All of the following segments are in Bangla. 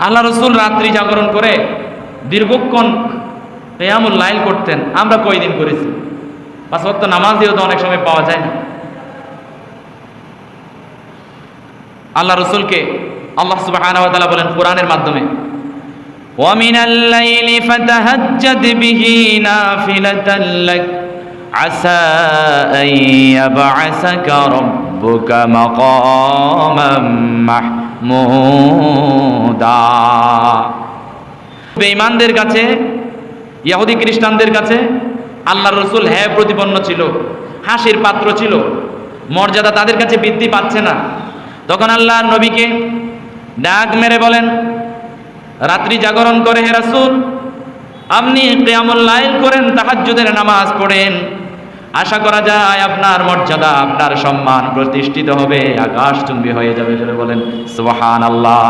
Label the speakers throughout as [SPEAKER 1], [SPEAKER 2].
[SPEAKER 1] আল্লাহ রসুল রাত্রি জাগরণ করে দীর্ঘক্ষণ কেয়ামুল লাইল করতেন আমরা কয়দিন করেছি পাঁচ ওয়াক্ত নামাজ দিয়েও তো অনেক সময় পাওয়া যায় না আল্লাহ রসুলকে আল্লাহ সুবহানাহু ওয়া তাআলা বলেন কোরআনের মাধ্যমে ومن الليل فتهجد به نافلة لك عسى أن يبعثك ربك مقاما محمودا বেঈমানদের কাছে, ইয়াহুদি খ্রিস্টানদের কাছে আল্লাহ রসুল হ্যাঁ প্রতিপন্ন ছিল, হাসির পাত্র ছিল, মর্যাদা তাদের কাছে বৃদ্ধি পাচ্ছে না। তখন আল্লাহর নবীকে ডাক মেরে বলেন, রাত্রি জাগরণ করে হে রাসুল, আপনি কিয়ামুল লাইল করেন, তাহাজ্জুদের নামাজ পড়েন। আশা করা যায় আপনার মর্যাদা, আপনার সম্মান প্রতিষ্ঠিত হবে আকাশ চুম্বি হয়ে যাবে বলে বলেন, সুবহানাল্লাহ।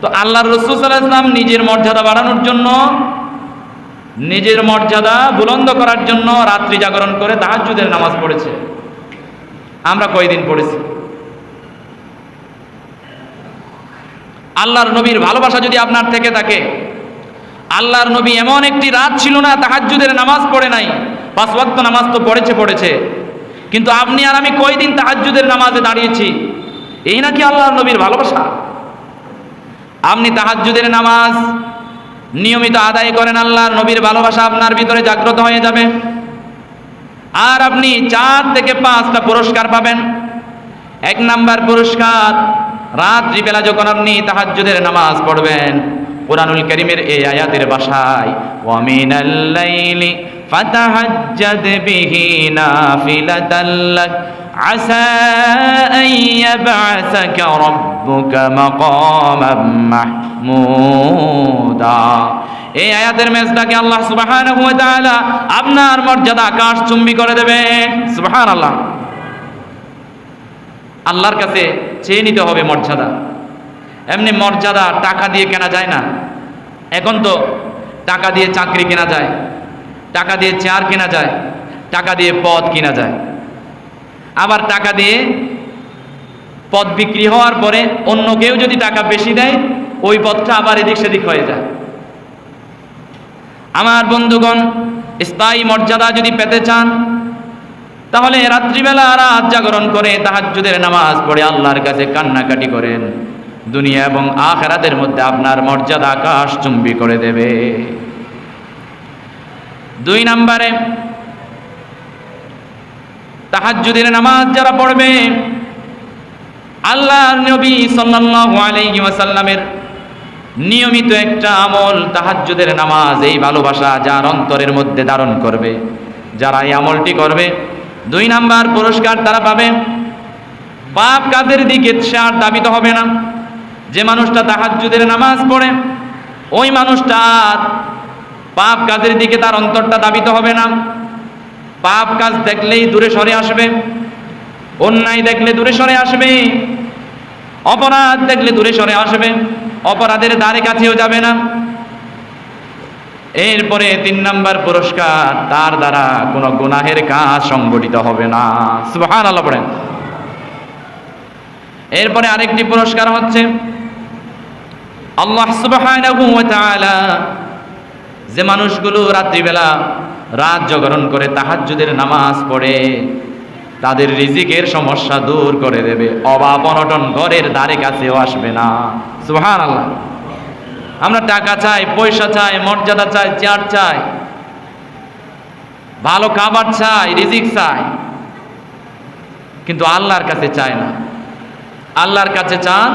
[SPEAKER 1] তো আল্লাহর রসুল ওয়াসাল্লাম নিজের মর্যাদা বাড়ানোর জন্য, নিজের মর্যাদা বুলন্দ করার জন্য রাত্রি জাগরণ করে তাহাজ্জুদের নামাজ পড়েছে। আমরা কয়দিন পড়েছি? আল্লাহর নবীর ভালোবাসা যদি আপনার থেকে থাকে আল্লাহর নবী এমন একটি রাত ছিল না, তাহাজ্জুদের নামাজ পড়ে নাই। পাঁচ ওয়াক্ত নামাজ তো পড়েছে পড়েছে। কিন্তু আপনি আর আমি কয়দিন তাহাজ্জুদের নামাজে দাঁড়িয়েছি? এই নাকি আল্লাহর নবীর ভালোবাসা? আপনি তাহাজ্জুদের নামাজ নিয়মিত আদায় করেন, আল্লাহর নবীর ভালোবাসা আপনার ভিতরে জাগ্রত হয়ে যাবে। আর আপনি চার থেকে পাঁচটা পুরস্কার পাবেন। এক নাম্বার পুরস্কার, রাত্রিবেলা যখন আপনি তাহাজ্জুদের নামাজ পড়বেন কোরআনুল করিমের এই আয়াতের বাসায় এই আয়াতের মেজটাকে আল্লাহ তাআলা আপনার মর্যাদা আকাশ চুম্বি করে দেবে। সুবহানাল্লাহ। আল্লাহর কাছে চেয়ে নিতে হবে মর্যাদা। এমনি মর্যাদা টাকা দিয়ে কেনা যায় না। এখন তো টাকা দিয়ে চাকরি কেনা যায়, টাকা দিয়ে চেয়ার কেনা যায়, টাকা দিয়ে পদ কেনা যায়। আবার টাকা দিয়ে পদ বিক্রি হওয়ার পরে অন্য কেউ যদি টাকা বেশি দেয়, ওই পদটা আবার এদিক সেদিক হয়ে যায়। আমার বন্ধুগণ, স্থায়ী মর্যাদা যদি পেতে চান, তাহলে রাত্রিবেলা রাত জাগরণ করে তাহাজ্জুদের নামাজ পড়ে আল্লাহর কাছে কান্নাকাটি করেন। দুনিয়া এবং আখেরাতের মধ্যে আপনার মর্যাদা আকাশ চুম্বি করে দেবে। দুই নম্বরে, তাহাজ্জুদের নামাজ যারা পড়বে আল্লাহ নবী সাল্লাল্লাহু নিয়মিত একটা আমল তাহাজ্জুদের নামাজ এই ভালোবাসা যার অন্তরের মধ্যে ধারণ করবে। যারা এই আমলটি করবে, দুই নাম্বার পুরস্কার তারা পাবে। পাপ কাজের দিকে সে আর দাবিত হবে না। যে মানুষটা তাহাজ্জুদের নামাজ পড়ে, ওই মানুষটার পাপ কাজের দিকে তার অন্তরটা দাবিত হবে না। পাপ কাজ দেখলেই দূরে সরে আসবে, অন্যায় দেখলে দূরে সরে আসবে, অপরাধ দেখলে দূরে সরে আসবে, অপরাধের দ্বারে কাছেও যাবে না। এরপরে তিন নাম্বার পুরস্কার, তার দ্বারা কোনো গুনাহের কাজ সংগঠিত হবে না। সুবহান আল্লাহ পড়েন। এরপরে আরেকটি পুরস্কার হচ্ছে আল্লাহ তাআলা যে মানুষগুলো রাত্রিবেলা রাত জাগরণ করে তাহাজ্জুদের নামাজ পড়ে, তাদের রিজিকের সমস্যা দূর করে দেবে, অভাব অনটন ঘরের দ্বারে কাছেও আসবে না। সুবহান আল্লাহ আমরা টাকা চাই, পয়সা চাই, মর্যাদা চাই, চেয়ার চাই, ভালো খাবার চাই, রিজিক চাই, কিন্তু আল্লাহর কাছে চায় না। আল্লাহর কাছে চান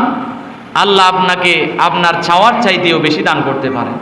[SPEAKER 1] আল্লাহ আপনাকে আপনার চাওয়ার চাইতেও বেশি দান করতে পারেন।